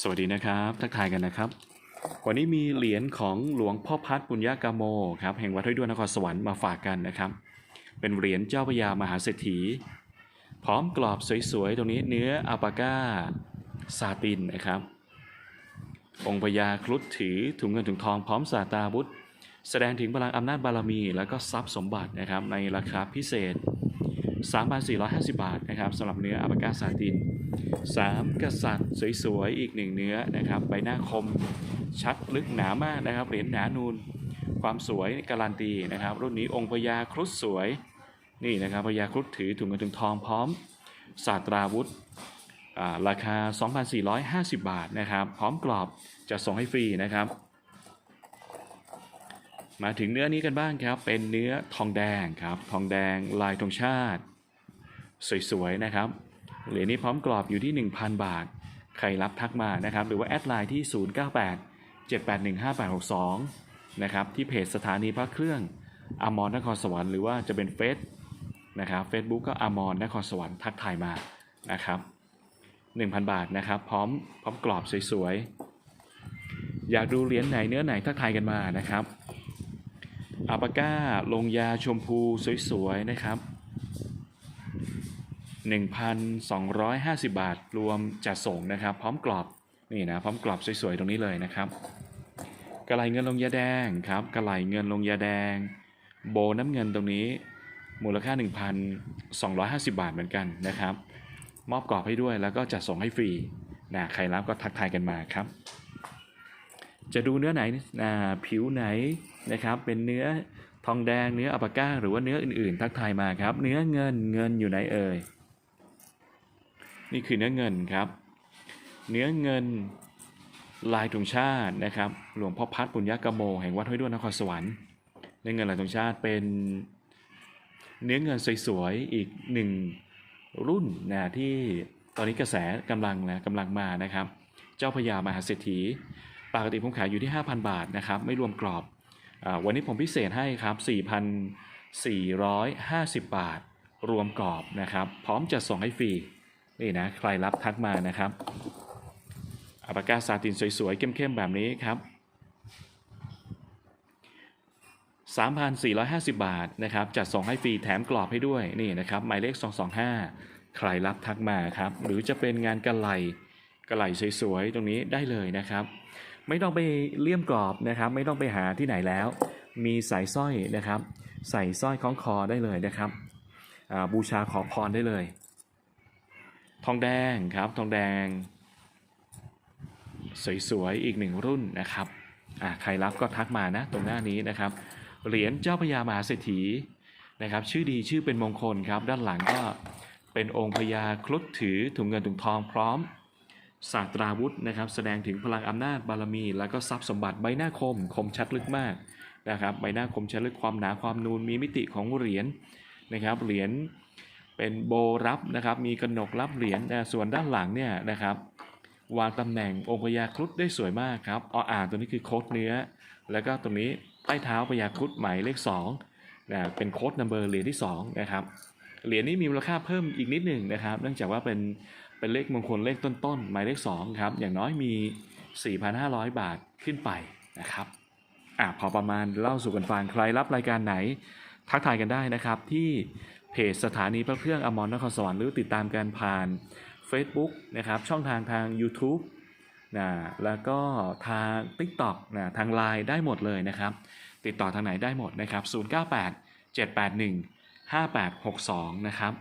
สวัสดีนะครับ ทักทายกันนะครับ วันนี้มีเหรียญของหลวงพ่อพัดปุญญากาโมครับแห่งวัดห้วยด้วนนครสวรรค์มาฝากกันนะครับ เป็นเหรียญเจ้าพระยามหาเศรษฐี พร้อมกรอบสวยๆ ตรงนี้เนื้ออัปาก้าซาตินนะครับ องค์พญาครุฑถือถุงเงินถุงทองพร้อมสาตาบุตรแสดงถึงพลังอำนาจบารมี และก็ทรัพย์สมบัตินะครับในราคาพิเศษ 3,450 บาทนะครับสำหรับเนื้ออัปาก้าซาติน 3กษัตริย์สวยๆ อีกหนึ่งเนื้อนะครับใบหน้าคมชัดลึกหนามากนะครับเหรียญหนานูน ความสวยการันตีนะครับ รุ่นนี้องค์พญาครุฑสวยนี่นะครับพญาครุฑถือถุงเงินถุงทองพร้อมศาสตราวุธอ่าราคา 2,450 บาทนะครับ พร้อมกรอบจะส่งให้ฟรีนะครับ มาถึงเนื้อนี้กันบ้างครับ เป็นเนื้อทองแดงครับ ทองแดงลายธงชาติ สวยๆนะครับ เหรียญนี้พร้อมกรอบอยู่ที่ 1,000 บาท ใครรับทักมานะครับ หรือว่าแอดไลน์ที่ 098 781 5862 นะครับ ที่เพจสถานีพระเครื่องอมรนครสวรรค์หรือว่าจะเป็นเฟซนะครับเฟซบุ๊กก็อมรนครสวรรค์ทักทายมานะครับ 1,000 บาทนะครับ พร้อมพร้อมกรอบสวยๆ อยากดูเหรียญไหนเนื้อไหนทักทายกันมานะครับอัลปาก้าลงยาชมพูสวยๆนะครับ 1,250 บาทรวมจัดส่งนะครับ พร้อมกรอบนี่นะพร้อมกรอบสวยๆตรงนี้เลยนะครับกระไหลเงินลงยาแดงครับกระไหลเงินลงยาแดง โบน้ำเงินตรงนี้มูลค่า 1,250 บาทเหมือนกันนะครับ มอบกรอบให้ด้วยแล้วก็จัดส่งให้ฟรีนะใครรับก็ทักทายกันมาครับ จะดูเนื้อไหนนะผิวไหนนะครับเป็นเนื้อทองแดงเนื้ออัปาก้า หรือว่าเนื้ออื่นๆ ทักทายมาครับ เนื้อเงินเงินอยู่ไหนเอ่ย นี่คือเนื้อเงินครับ เนื้อเงินลายธงชาตินะครับ หลวงพ่อพัดปุญญกโมแห่งวัดห้วยด้วนนครสวรรค์เนื้อเงินลายธงชาติเป็นเนื้อเงินสวยๆอีกหนึ่งรุ่นนะที่ตอนนี้กระแสกำลังนะกำลังมานะครับ เจ้าพญามหาเศรษฐีปกติผมขายอยู่ที่ 5,000 บาทนะครับ ไม่รวมกรอบอวันนี้ผมพิเศษให้ครับ 4,450 บาท รวมกรอบนะครับ พร้อมจะส่งให้ฟรี นี่นะใครรับทักมานะครับอัปากาซาตินสวยๆ เข้มๆ แบบนี้ครับ3,450 บาทนะครับ จัดส่งให้ฟรีแถมกรอบให้ด้วยนี่นะครับ หมายเลข 225 ใครรับทักมาครับ หรือจะเป็นงานกระไหลกระไหลสวยๆ ตรงนี้ได้เลยนะครับ ไม่ต้องไปเลี่ยมกรอบนะครับ ไม่ต้องไปหาที่ไหนแล้ว มีสายสร้อยนะครับ ใส่สร้อยคล้องคอได้เลยนะครับบูชาขอพรได้เลย ทองแดงครับทองแดง สวยๆ อีกหนึ่งรุ่นนะครับอ่าใครรับก็ทักมานะตรงหน้านี้นะครับ เหรียญเจ้าพญามหาเศรษฐีนะครับ ชื่อดีชื่อเป็นมงคลครับ ด้านหลังก็เป็นองค์พญาครุฑถือถุงเงินถุงทองพร้อมศาสตราวุธนะครับ แสดงถึงพลังอำนาจบารมี แล้วก็ทรัพย์สมบัติใบหน้าคมคมชัดลึกมากนะครับ ใบหน้าคมชัดลึกความหนาความนูนมีมิติของเหรียญนะครับเหรียญ เป็นโบรับนะครับมีกระหนกรับเหรียญส่วนด้านหลังเนี่ยนะครับวางตำแหน่งองค์พญาครุฑได้สวยมากครับออ่านตัวนี้คือโคดเนื้อ แล้วก็ตรงนี้ใต้เท้าพญาครุฑหมายเลข2นะเป็นโคดนัมเบอร์เหรียญที่2นะครับเหรียญนี้มีมูลค่าเพิ่มอีกนิดหนึ่งนะครับ เนื่องจากว่าเป็นเป็นเลขมงคลเลขต้นๆหมายเลข2ครับอย่างน้อยมี 4,500 บาทขึ้นไปนะครับอะพอประมาณเล่าสู่กันฟังใครรับรายการไหน ทักทายกันได้นะครับที่เพจสถานีพระเครื่องอมรนครสวรรค์หรือติดตามการผ่าน Facebook นะครับช่องทางทาง YouTube นะแล้วก็ทาง TikTok นะทาง Line ได้หมดเลยนะครับ ติดต่อทางไหนได้หมดนะครับ 098 781 5862 นะครับ